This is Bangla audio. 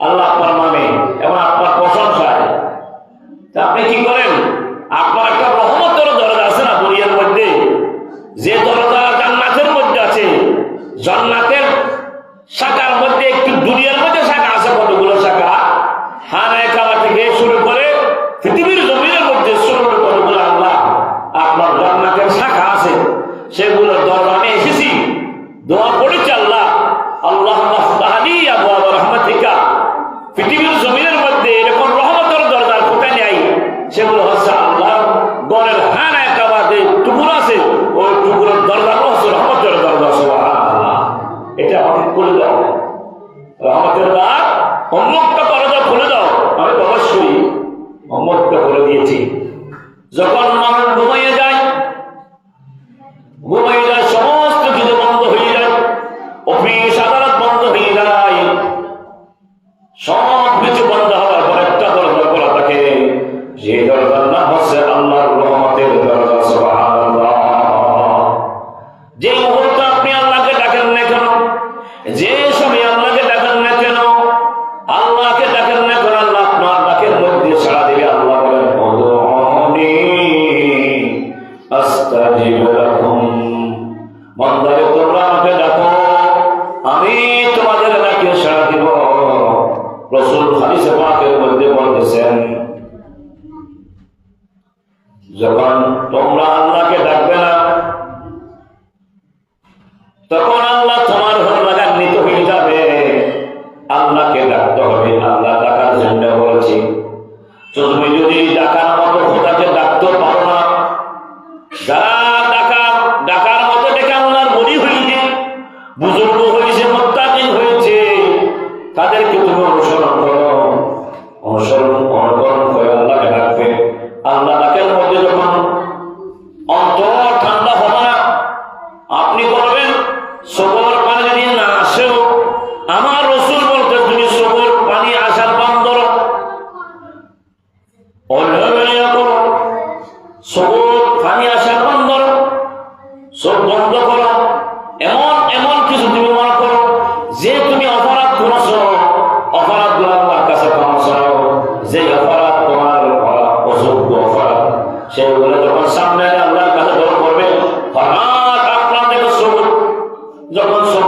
আল্লাহ আপনার নামে এবং আপনার প্রশংসায় তা আপনি কি করেন? আপনার একটা রহমতের দরজা আছে না দুনিয়ার মধ্যে? যে দরজা জান্নাতের মধ্যে আছে, জান্নাতের শাখার মধ্যে একটু দুনিয়ার মধ্যে শাখা আছে, কতগুলো শাখা? হানায় কাবা থেকে শুরু করে পৃথিবীর জমিনের মধ্যে শুরু করে কতগুলো আল্লাহ আপনার জান্নাতের শাখা আছে সেগুলোর দরজা আমি এসেছি। দোয়া করেছি আল্লাহ। আল্লাহ রহমতিকা। পৃথিবীর জমিনের মধ্যে এরকম রহমতের দরজার কোথায় নেই। সেগুলো হচ্ছে আল্লাহ গড়ের হানা একাবাদে টুকুর আছে। ওই টুকুরের দরজা হচ্ছে রহমতের দরজা। এটা আমাকে খুলে দাও। রহমতের দ্বার উন্মুক্ত দরজা খুলে দাও। আমি অবশ্যই উন্মুক্ত করে দিয়েছি। যখন মানুষ ঘুমাইয়ে যায়, ঘুমাইয়ে যে দরজার নাম হচ্ছে ডাকেন না কেন? যে সময় ডাকেন না কেন? আপনার ডাকের মধ্যে সাড়া দেবে আমাকে যখন তোমরা আল্লাহকে ডাকবে না। তখন আল্লাহ তোমার হল লাগান্বিত হয়ে যাবে। আল্লাহকে ডাকতে হবে, আল্লাহ ডাকার জন্য বলেছি। তো তুমি যদি ডাকার মতো খোদাকে ডাকতে পারো না ডাকার ডাকার মতো ডেকে আল্লাহর বলি হয়েছে বুজুর্গ হয়েছে মোত্তাকিন হয়েছে, তাদেরকে তুমি অনুসরণ করো। অনুসরণ অন্তর ঠান্ডা হবে না। আপনি করবেন সবর পানি যদি না আসেও। আমার রসুল বলতে তুমি সবর পানি আসার করো পানি আসার বন্ধ সব বন্ধ করো। এমন এমন কিছু তুমি করো, যে তুমি অপরাধ করেছ। অপরাধগুলো আল্লাহর কাছে যে অপরাধ তোমার অযোগ্য অপরাধ সেগুলো যখন সামনে এলে আল্লাহর কাছে দর করবে হঠাৎ আপনার দেখে সবুজ যখন সব